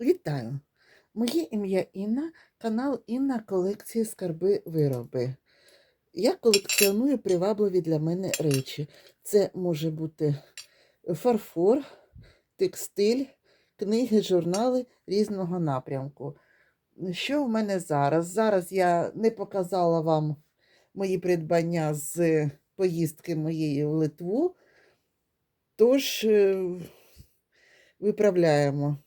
Вітаю! Моє ім'я Інна, канал Інна колекції скарби вироби. Я колекціоную привабливі для мене речі. Це може бути фарфор, текстиль, книги, журнали різного напрямку. Що в мене зараз? Зараз я не показала вам мої придбання з поїздки моєї в Литву. Тож е, виправляємо.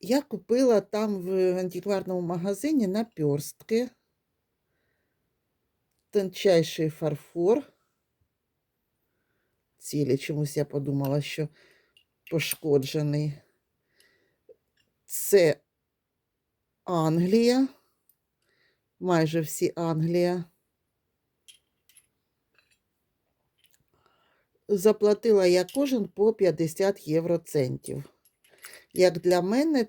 Я купила там в антикварному магазині наперстки, тончайший фарфор. Цілі чомусь я подумала, що пошкоджений. Це Англія, майже всі Англія. Заплатила я кожен по 50 євроцентів. Як для мене,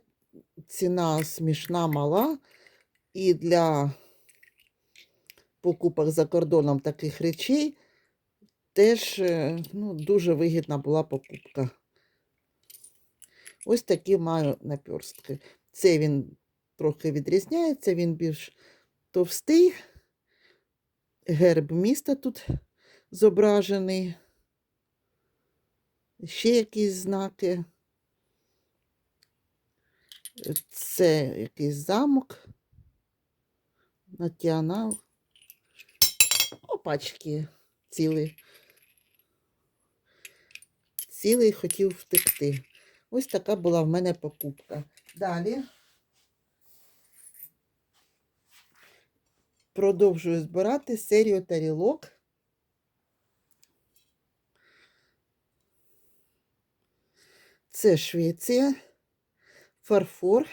ціна смішна мала, і для покупок за кордоном таких речей теж е, ну, дуже вигідна була покупка. Ось такі маю наперстки. Це він трохи відрізняється, він більш товстий. Герб міста тут зображений. Ще якісь знаки. Це якийсь замок. Натягнав. Опачки цілий. Цілий хотів втекти. Ось така була в мене покупка. Далі продовжую збирати серію тарілок. Це Швеція, фарфор.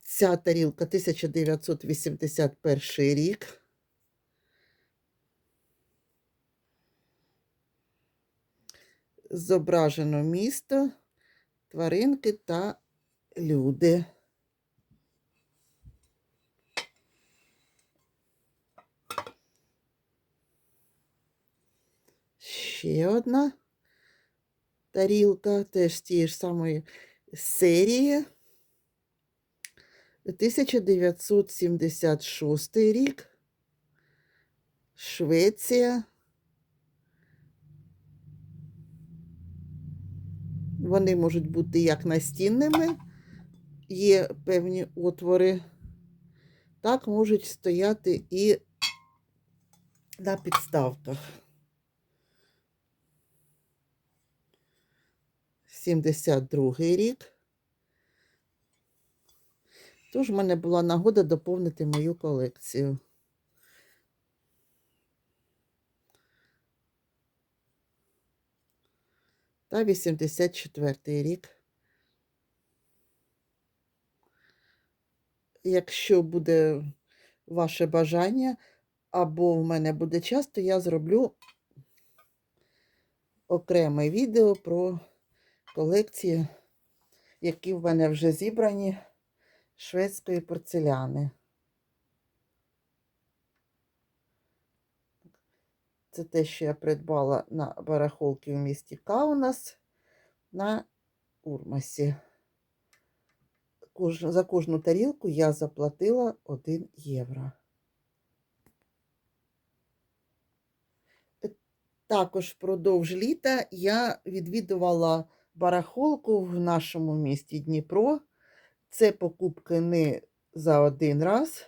Ця тарілка 1981 рік. Зображено місто, тваринки та люди. Ще одна тарілка, теж тієї ж самої серії. 1976 рік. Швеція. Вони можуть бути як настінними, є певні отвори, так можуть стояти і на підставках. 72 рік. Тож в мене була нагода доповнити мою колекцію. Та 84 рік. Якщо буде ваше бажання, або в мене буде час, то я зроблю окреме відео про колекції, які в мене вже зібрані шведської порцеляни. Це те, що я придбала на барахолці в місті Каунас на Урмасі. За кожну тарілку я заплатила 1 євро. Е, Також впродовж літа я відвідувала барахолку в нашому місті Дніпро. Це покупки не за один раз,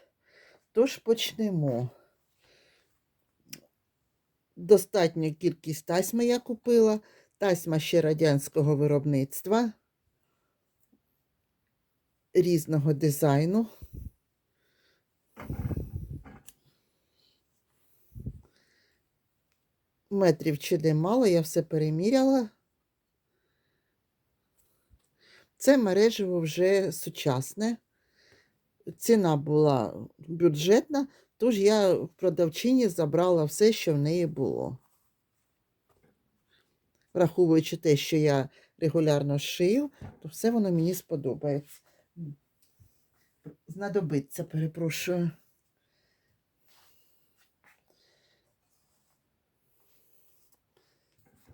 тож почнемо. Достатню кількість тасьми я купила. Тасьма ще радянського виробництва різного дизайну. Метрів чи немало, я все переміряла. Це мережево вже сучасне. Ціна була бюджетна, тож я в продавчині забрала все, що в неї було. Враховуючи те, що я регулярно шию, то все воно мені сподобається. Знадобиться, перепрошую.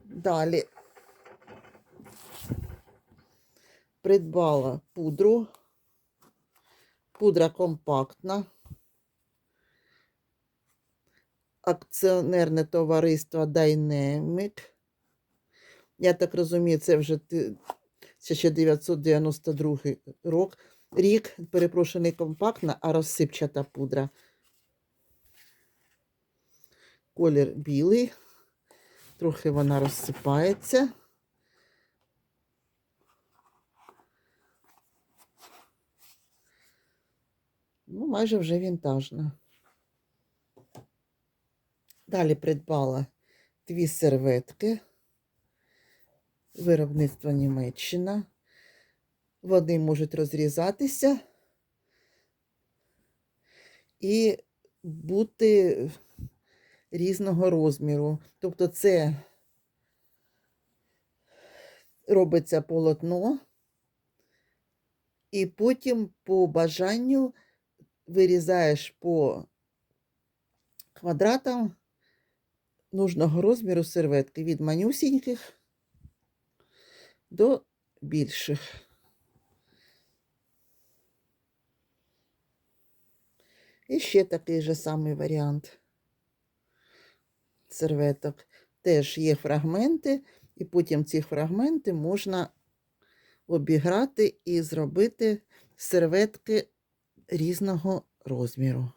Далі придбала пудру. Пудра компактна. Акціонерне товариство Dynamic. Я так розумію, це вже 1992 рок, рік. Перепрошую, не компактна, а розсипчата пудра. Колір білий. Трохи вона розсипається. Ну, майже вже вінтажна. Далі придбала дві серветки. Виробництво Німеччина. Вони можуть розрізатися і бути різного розміру. Тобто це робиться полотно, і потім по бажанню вирізаєш по квадратам нужного розміру серветки від манюсіньких до більших. І ще такий же самий варіант серветок. Теж є фрагменти, і потім ці фрагменти можна обіграти і зробити серветки різного розміру.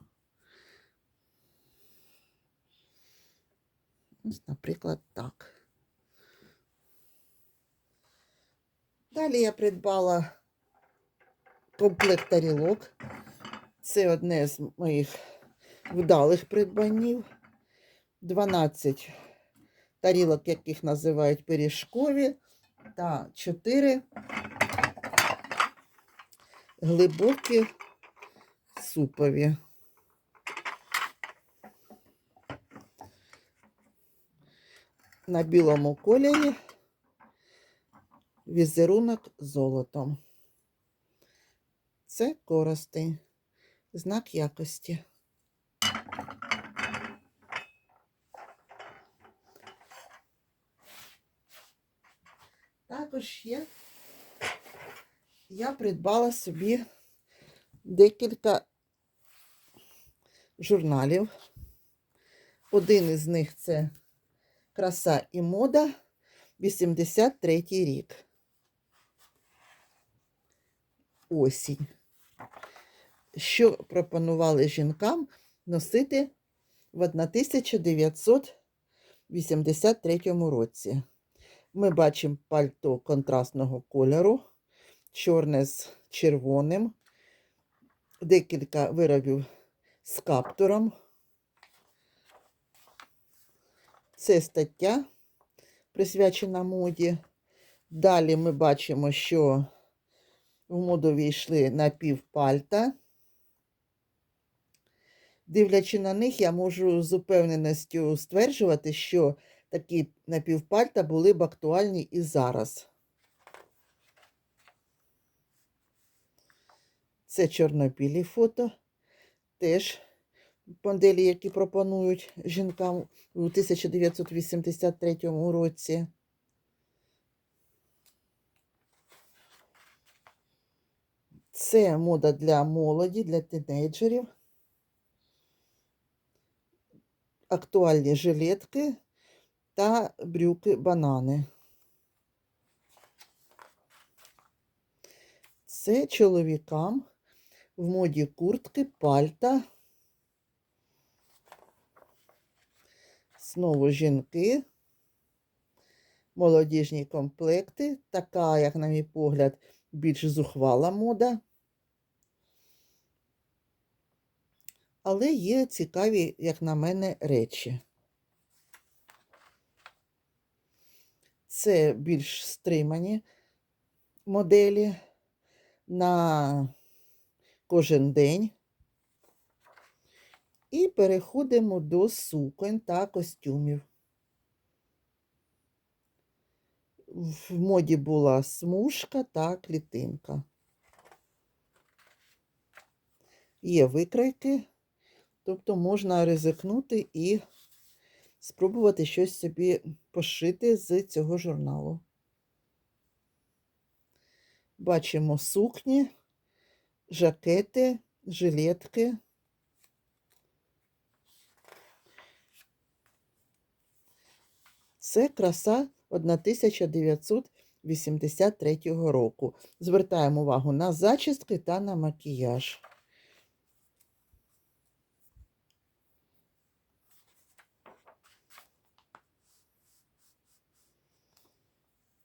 Наприклад, так. Далі я придбала комплект тарілок. Це одне з моїх вдалих придбанів. 12 тарілок, яких називають пиріжкові, та 4 глибокі супові. На білому кольорі візерунок золотом. Це коростень, знак якості. Також є, я придбала собі декілька журналів. Один із них це Краса і мода 83 рік. Осінь. Що пропонували жінкам носити в 1983 році. Ми бачимо пальто контрастного кольору, чорне з червоним, декілька виробів з каптуром. Це стаття присвячена моді. Далі ми бачимо, що в моду війшли напівпальта. Дивлячи на них, я можу з упевненістю стверджувати, що такі напівпальта були б актуальні і зараз. Це чорно-білі фото. Теж моделі, які пропонують жінкам у 1983 році. Це мода для молоді, для тінейджерів. Актуальні жилетки та брюки банани. Це чоловікам в моді куртки, пальта. Знову жінки, молодіжні комплекти, така, як, на мій погляд, більш зухвала мода. Але є цікаві, як на мене, речі. Це більш стримані моделі на кожен день. І переходимо до суконь та костюмів. В моді була смужка та клітинка. Є викройки, тобто можна ризикнути і спробувати щось собі пошити з цього журналу. бачимо сукні, жакети, жилетки. Це краса 1983 року. Звертаємо увагу на зачістки та на макіяж.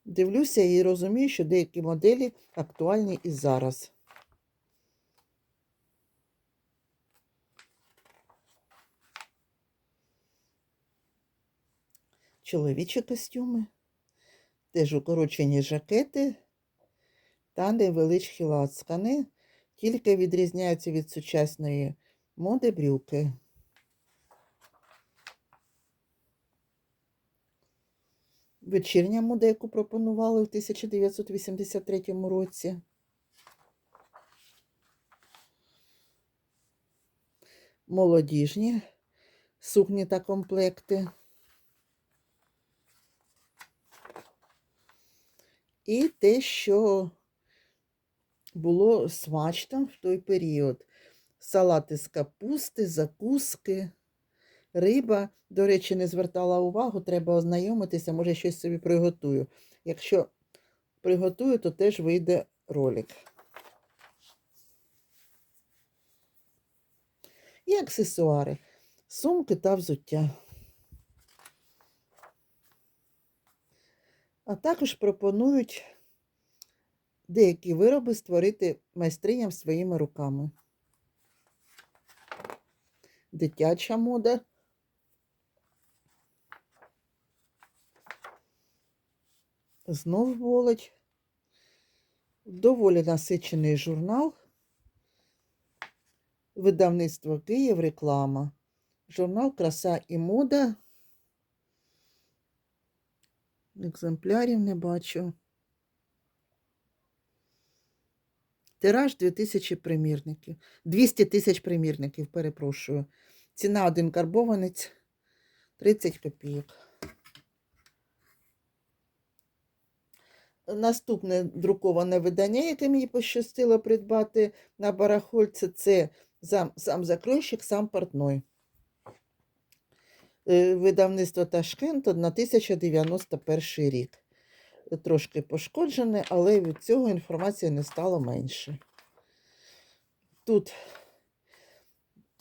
Дивлюся і розумію, що деякі моделі актуальні і зараз. Чоловічі костюми, теж укорочені жакети та невеличкі лацкани, тільки відрізняються від сучасної моди брюки. Вечірня мода, яку пропонували в 1983 році. Молодіжні сукні та комплекти. І те, що було смачно в той період. Салати з капусти, закуски, риба. До речі, не звертала увагу, треба ознайомитися, може щось собі приготую. Якщо приготую, то теж вийде ролик. І аксесуари, сумки та взуття. А також пропонують деякі вироби створити майстриням своїми руками. Дитяча мода. Знов володь. Доволі насичений журнал. Видавництво Київ реклама. Журнал Краса і мода. Екземплярів не бачу. Тираж 2000 примірників. 200 тисяч примірників, перепрошую. Ціна один карбованець 30 копійок. Наступне друковане видання, яке мені пощастило придбати на барахольці, це сам, закройщик, сам портной. Е, Видавництво Ташкент 1091 рік. Трошки пошкоджене, але від цього інформації не стало менше. Тут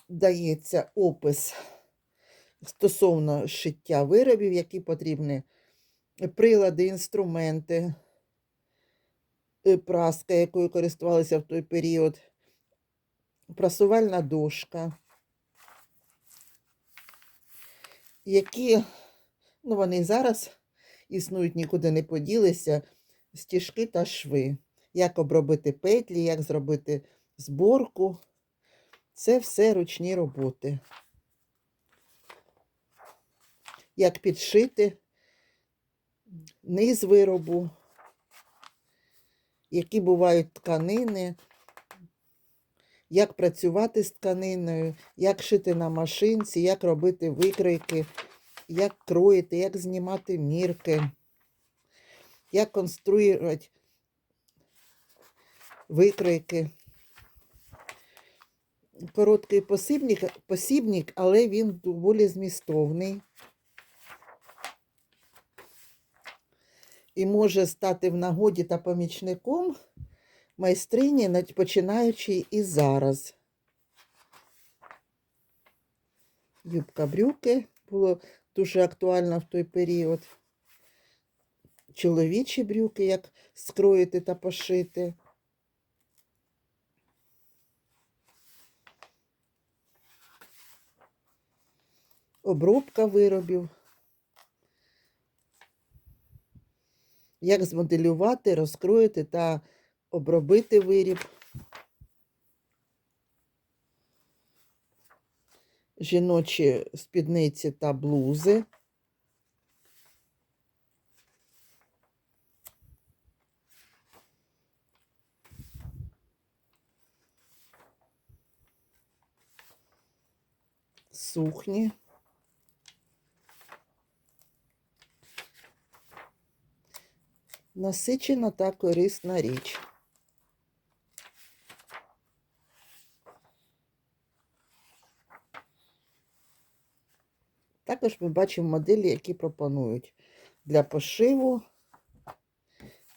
дається опис стосовно шиття виробів, які потрібні прилади, інструменти, е, праска, якою користувалися в той період, прасувальна дошка, які, ну, вони зараз існують, нікуди не поділися, стіжки та шви. Як обробити петлі, як зробити зборку. Це все ручні роботи. Як підшити низ виробу, які бувають тканини, як працювати з тканиною, як шити на машинці, як робити викройки, як кроїти, як знімати мірки, як конструювати викройки. Короткий посібник, посібник, але він доволі змістовний. І може стати в нагоді та помічником майстрині, починаючи і зараз. Юбка брюки було дуже актуально в той період. Чоловічі брюки, як скроїти та пошити. Обробка виробів. Як змоделювати, розкроїти та обробити виріб. Жіночі спідниці та блузи. Сукні. Насичена та корисна річ. Також ми бачимо моделі, які пропонують для пошиву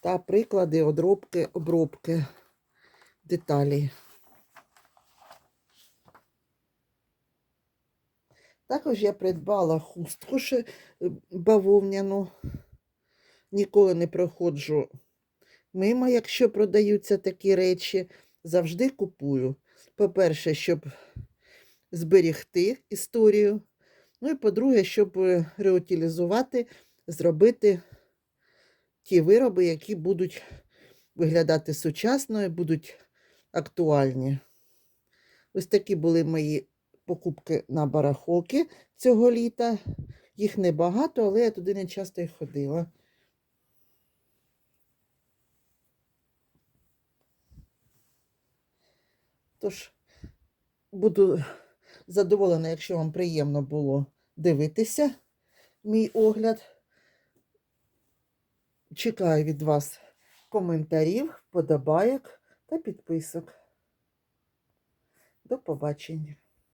та приклади обробки, обробки деталей. Також я придбала хустку е, бавовняну. Ніколи не проходжу мимо, якщо продаються такі речі. Завжди купую. По-перше, щоб зберігти історію. Ну і по-друге, щоб е, реутилізувати, зробити ті вироби, які будуть виглядати сучасно і будуть актуальні. Ось такі були мої покупки на барахолки цього літа. Їх небагато, але я туди не часто й ходила. Тож буду задоволена, якщо вам приємно було дивитися мій огляд. Чекаю від вас коментарів, подобайок та підписок. До побачення.